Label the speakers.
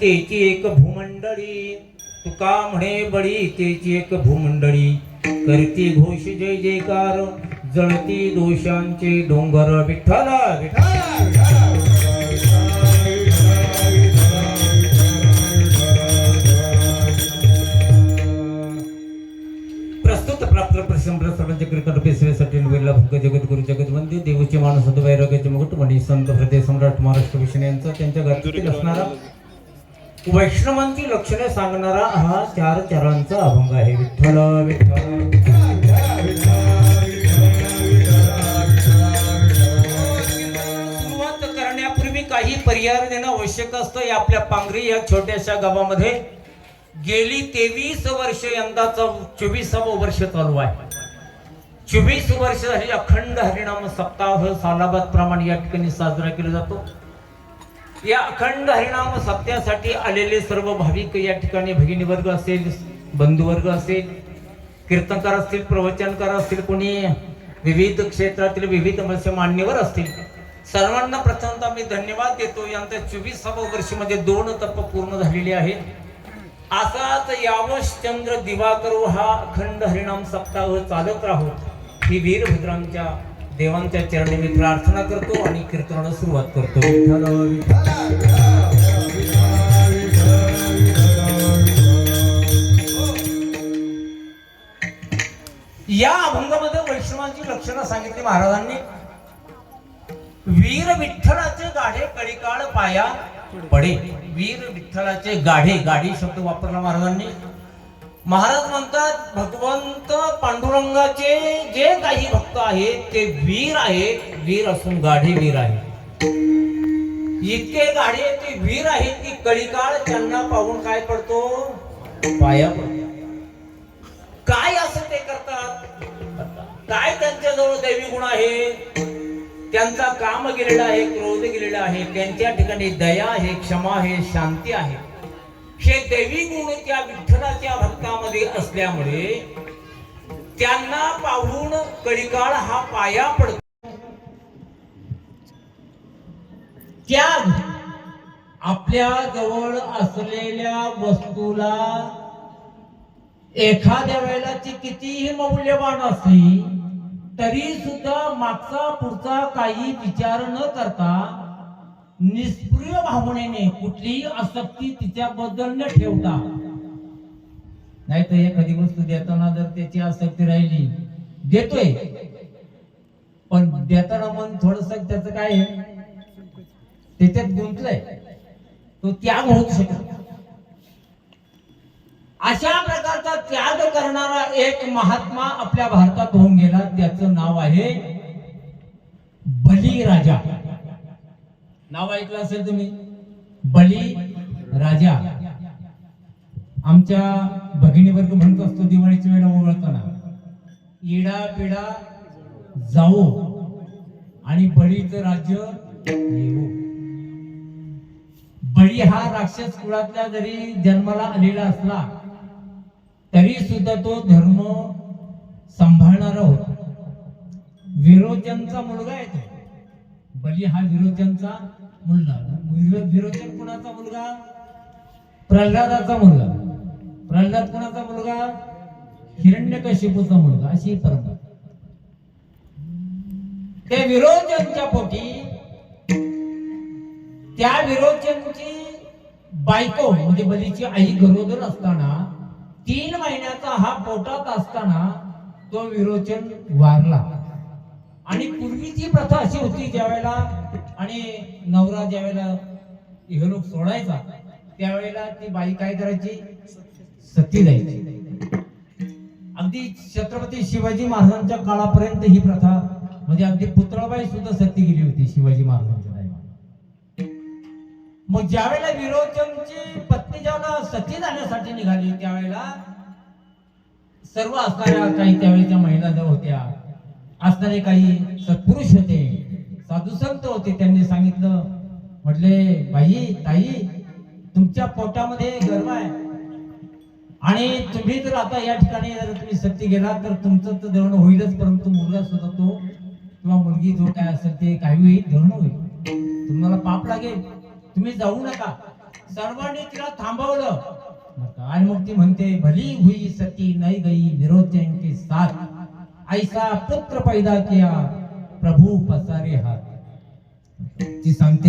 Speaker 1: तेची एक भूमंडळी. तुका म्हणे बळी तेची एक भूमंडळी. करती घोष जय जयकार जळती दोषांचे डोंगर विठ्ठल विठ्ठल. प्रस्तुत प्राप्त जगद्गुरु जगदवंदी देवचे मानस वैराग्याचे मुकुट संत हृदय सम्राट महाराष्ट्र भूषण यांचा त्यांच्या घरातील असणारा वैष्णवांची लक्षणे सांगणारा हा चार चरांचा अभंग आहे. विठ्ठल विठ्ठल सुरुवात करण्यापूर्वी काही पर्याय देणं आवश्यक असतं. या आपल्या पांगरी या छोट्याशा गावामध्ये गेली तेवीस वर्ष यंदाचा चोवीसावं वर्ष चालू आहे. चोवीस वर्ष झाली अखंड हरिणाम सप्ताह सालाबाद प्रमाणे या ठिकाणी साजरा केला जातो. या अखंड हरिणाम सप्त्यासाठी आलेले सर्व भाविक या ठिकाणी भगिनी वर्ग असेल बंधुवर्ग असेल कीर्तनकार असतील प्रवचनकार असतील कोणी विविध क्षेत्रातील विविध असे मान्यवर असतील सर्वांना प्रथमतः मी धन्यवाद देतो. यांच्या चोवीसावं वर्षामध्ये दोन तप पूर्ण झालेले आहेत. असाच यावश चंद्र दिवाकर हा अखंड हरिणाम सप्ताह चालत राहो. ही वीरभद्रांच्या देवांच्या चरणी मी प्रार्थना करतो आणि कीर्तनाला सुरुवात करतो. या अभंगामध्ये वैष्णवांची लक्षणं सांगितली महाराजांनी. वीर विठ्ठलाचे गाढे कळीकाळ पाया पडे. वीर विठ्ठलाचे गाढे गाढी शब्द वापरला महाराजांनी. महाराज म्हणतात भगवंत पांडुरंगाचे जे काही भक्त आहेत ते वीर आहेत. वीर असून गाढे वीर आहेत इतके गाढे ते वीर आहेत की कळीकाळ त्यांना पाहून काय पडतो? पाया पडतो. काय असं काय त्यांच्याजवळ दैवी गुण आहे? त्यांचा काम गेलेला आहे क्रोध गेलेला आहे. त्यांच्या ठिकाणी दया आहे क्षमा आहे शांती आहे. हे दैवी गुण त्या विठ्ठलाच्या भक्तामध्ये असल्यामुळे त्यांना पाहून कडिकाळ हा पाया पडतो. त्या आपल्या जवळ असलेल्या वस्तूला एखाद्या वेळेला ती कितीही मौल्यवान असली तरी सुद्धा मागचा पुढचा काही विचार न करता निष्क्रिय भावनेने कुठलीही आसक्ती तिच्याबद्दल न ठेवता. नाही तर एखादी वस्तू देताना जर त्याची आसक्ती राहिली देतोय. पण देताना मन थोडस त्याच काय आहे? त्याच्यात गुंतलंय. तो त्याग होऊ शकत अशा प्रकारचा त्याग करणारा एक महात्मा आपल्या भारतात होऊन गेला. त्याचं नाव आहे बली राजा नाव ऐकलं असेल तुम्ही? बली राजा आमच्या भगिनी वर्ग म्हणत असतो दिवाळीच्या वेळा ओळखताना इडा पिडा जाऊ आणि बळीचं राज्य येऊ बळी हा राक्षस कुळातल्या जरी जन्माला आलेला असला तरी सुद्धा तो धर्म सांभाळणारा होता. विरोचनचा मुलगा येतो बली हा विरोचनचा मुलगा. विरोचन कुणाचा मुलगा? प्रल्हादाचा मुलगा. प्रल्हाद कुणाचा मुलगा? हिरण्यकशिपूचा मुलगा. अशी परंपरा. त्या विरोचनच्या पोटी त्या विरोचनची बायको म्हणजे बलीची आई गरोदर असताना तीन महिन्याचा हा पोटात असताना तो विरोचन वारला. आणि पूर्वीची प्रथा अशी होती ज्यावेळेला आणि नवरा ज्यावेळेला इहलोक सोडायचा त्यावेळेला ती बाई काय करायची? सती द्यायची. अगदी छत्रपती शिवाजी महाराजांच्या काळापर्यंत ही प्रथा म्हणजे अगदी पुतळाबाई सुद्धा सती गेली होती शिवाजी महाराजांच्या मग ज्यावेळेला विरोचनची जेव्हा सती जाण्यासाठी निघाली त्यावेळेला सर्व असणाऱ्या काही त्यावेळेच्या महिला ज्या होत्या असणारे काही सत्पुरुष होते साधू संत होते त्यांनी सांगितलं म्हटले बाई ताई तुमच्या पोटामध्ये गर्व आहे. आणि तुम्ही जर आता या ठिकाणी जर तुम्ही सत्य गेला तर तुमचं तर धरण होईलच परंतु मुलगा सुद्धा तो किंवा मुलगी जो काय असेल ते काही होईल धरण होईल. तुम्हाला पाप लागेल. तुम्ही जाऊ नका. सर्वांनी तिला थांबवलं. आणि मग ती म्हणते भली हुई सती नाही गई विरोध साथ. ऐसा पुत्र पैदा किया प्रभू पसारे हात ती सांगते